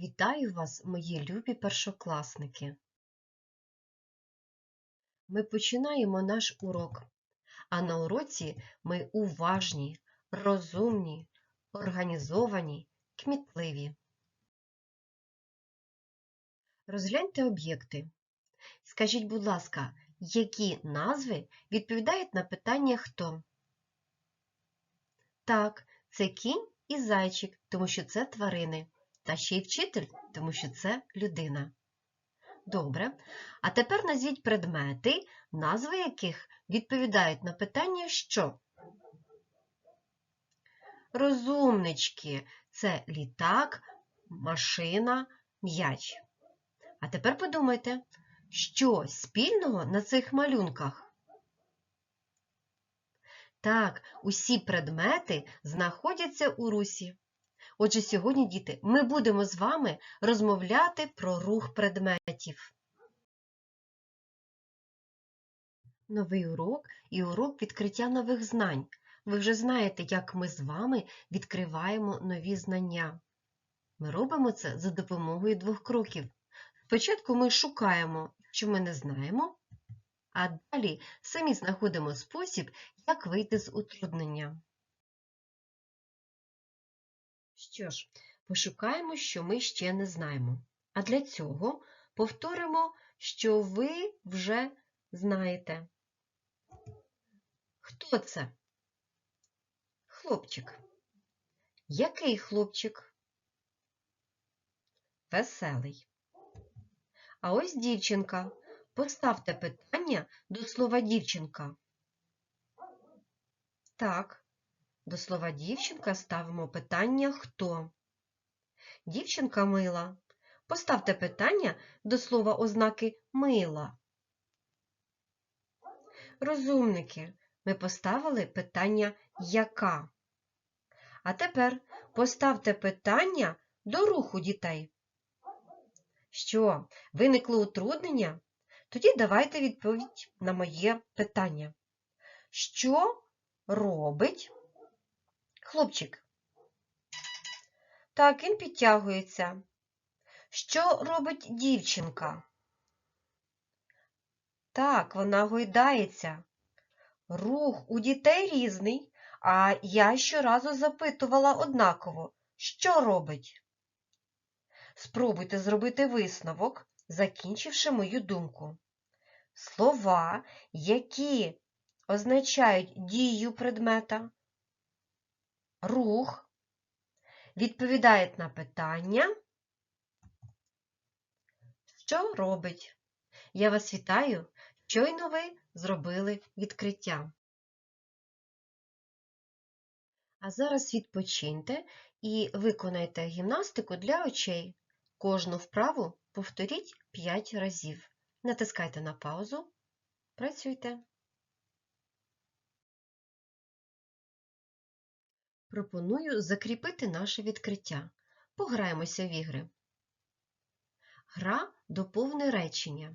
Вітаю вас, мої любі першокласники! Ми починаємо наш урок, а на уроці ми уважні, розумні, організовані, кмітливі. Розгляньте об'єкти. Скажіть, будь ласка, які назви відповідають на питання хто? Так, це кінь і зайчик, тому що це тварини. Та ще й вчитель, тому що це людина. Добре. А тепер назвіть предмети, назви яких відповідають на питання що? Розумнички це літак, машина, м'яч. А тепер подумайте, що спільного на цих малюнках? Так, усі предмети знаходяться у русі. Отже, сьогодні, діти, ми будемо з вами розмовляти про рух предметів. Новий урок і урок відкриття нових знань. Ви вже знаєте, як ми з вами відкриваємо нові знання. Ми робимо це за допомогою двох кроків. Спочатку ми шукаємо, що ми не знаємо, а далі самі знаходимо спосіб, як вийти з утруднення. Що ж, пошукаємо, що ми ще не знаємо. А для цього повторимо, що ви вже знаєте. Хто це? Хлопчик. Який хлопчик? Веселий. А ось дівчинка. Поставте питання до слова дівчинка. Так, до слова дівчинка ставимо питання хто. Дівчинка мила. Поставте питання до слова ознаки мила. Розумники. Ми поставили питання яка. А тепер поставте питання до руху дітей. Що, виникло утруднення? Тоді давайте відповідь на моє питання. Що робить хлопчик? Так, він підтягується. Що робить дівчинка? Так, вона гойдається. Рух у дітей різний, а я щоразу запитувала однаково, що робить? Спробуйте зробити висновок, закінчивши мою думку. Слова, які означають дію предмета, рух, відповідають на питання, що робить. Я вас вітаю, щойно ви зробили відкриття. А зараз відпочиньте і виконайте гімнастику для очей. Кожну вправу повторіть 5 разів. Натискайте на паузу. Працюйте. Пропоную закріпити наше відкриття. Пограємося в ігри. Гра доповни речення.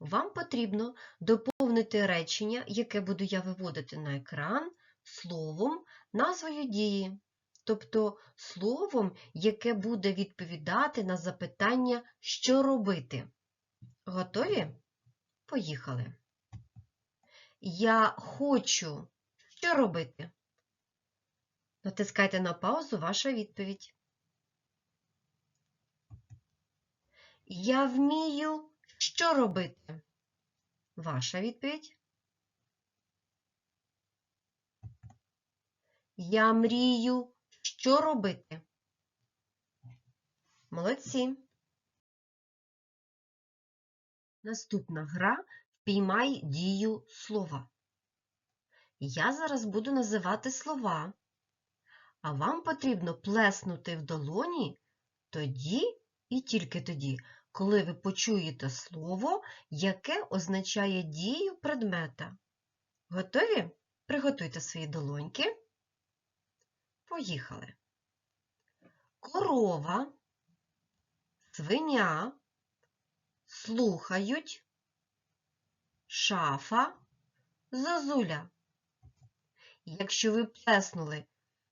Вам потрібно доповнити речення, яке буду я виводити на екран, словом, назвою дії, тобто словом, яке буде відповідати на запитання, що робити. Готові? Поїхали. Я хочу. Що робити? Натискайте на паузу ваша відповідь. Я вмію. Що робити? Ваша відповідь. Я мрію. Що робити? Молодці. Наступна гра Впіймай дію слова. Я зараз буду називати слова, а вам потрібно плеснути в долоні тоді і тільки тоді, коли ви почуєте слово, яке означає дію предмета. Готові? Приготуйте свої долоньки. Поїхали. Корова, свиня, слухають, шафа, зозуля. Якщо ви плеснули,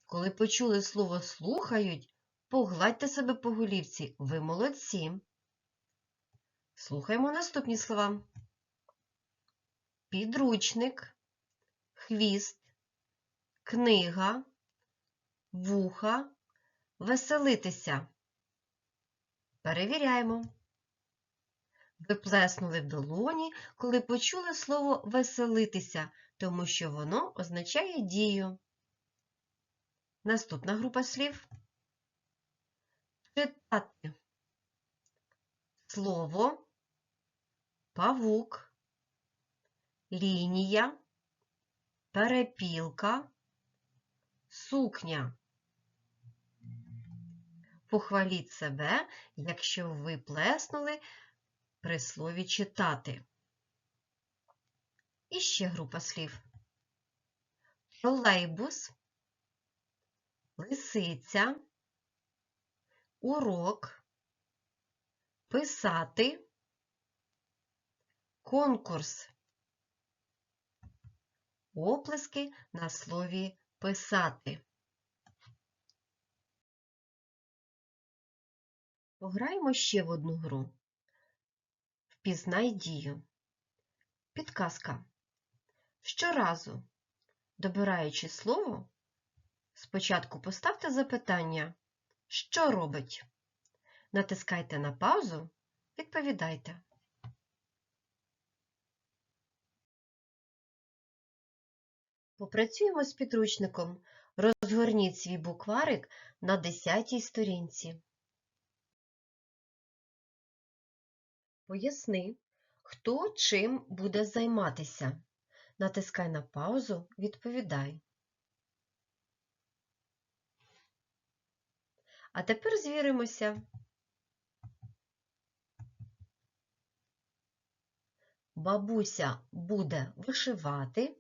коли почули слово слухають, Погладьте себе по голівці. Ви молодці. Слухаємо наступні слова. Підручник, хвіст, книга, вуха, веселитися. Перевіряємо. Ви плеснули в долоні, коли почули слово веселитися, тому що воно означає дію. Наступна група слів. Читати. Слово, павук, лінія, перепілка, сукня. Похваліть себе, якщо ви плеснули при слові читати. І ще група слів. Тролейбус, лисиця, урок, писати, конкурс. Оплески на слові писати. Пограємо ще в одну гру. Впізнай дію. Підказка. Щоразу, добираючи слово, спочатку поставте запитання, що робить. Натискайте на паузу, відповідайте. Попрацюємо з підручником. Розгорніть свій букварик на 10 сторінці. Поясни, хто чим буде займатися. Натискай на паузу, відповідай. А тепер звіримося. Бабуся буде вишивати,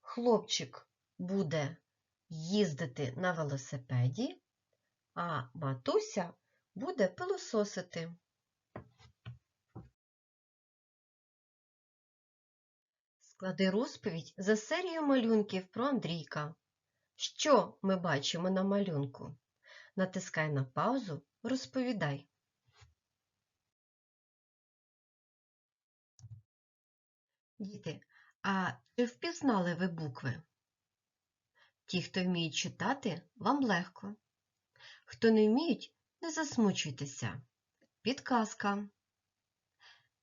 хлопчик буде їздити на велосипеді, а матуся буде пилососити. Склади розповідь за серію малюнків про Андрійка. Що ми бачимо на малюнку? Натискай на паузу, розповідай. Діти, а чи впізнали ви букви? Ті, хто вміють читати, вам легко. Хто не вміють, не засмучуйтеся. Підказка.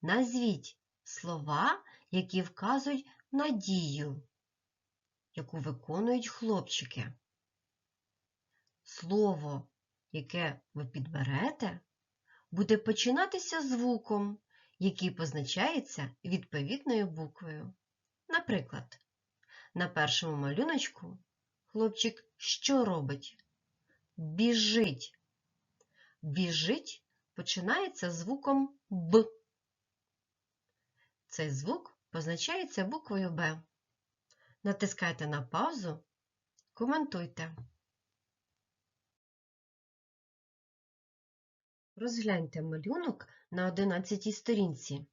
Назвіть слова, які вказують на дію, яку виконують хлопчики. Слово, яке ви підберете, буде починатися звуком, який позначається відповідною буквою. Наприклад, на першому малюночку хлопчик що робить? Біжить. Біжить починається звуком Б. Цей звук позначається буквою Б. Натискайте на паузу, коментуйте. Розгляньте малюнок на 11 сторінці.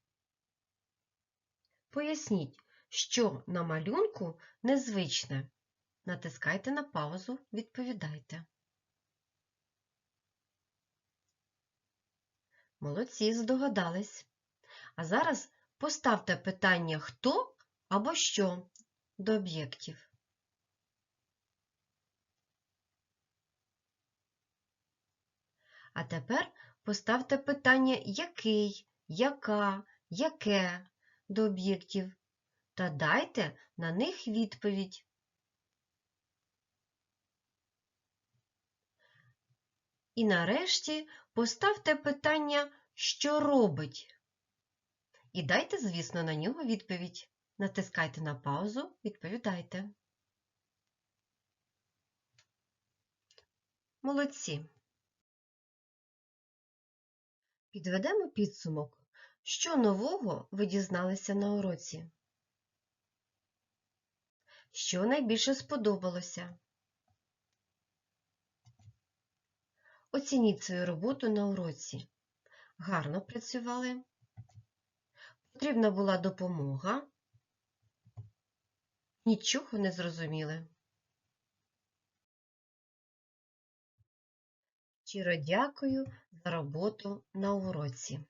Поясніть, що на малюнку незвичне. Натискайте на паузу, відповідайте. Молодці, здогадались. А зараз поставте питання хто або що до об'єктів. А тепер поставте питання який, яка, яке до об'єктів та дайте на них відповідь. І нарешті поставте питання, що робить. І дайте, звісно, на нього відповідь. Натискайте на паузу, відповідайте. Молодці. Підведемо підсумок. Що нового ви дізналися на уроці? Що найбільше сподобалося? Оцініть свою роботу на уроці. Гарно працювали. Потрібна була допомога. Нічого не зрозуміли. Щиро дякую за роботу на уроці.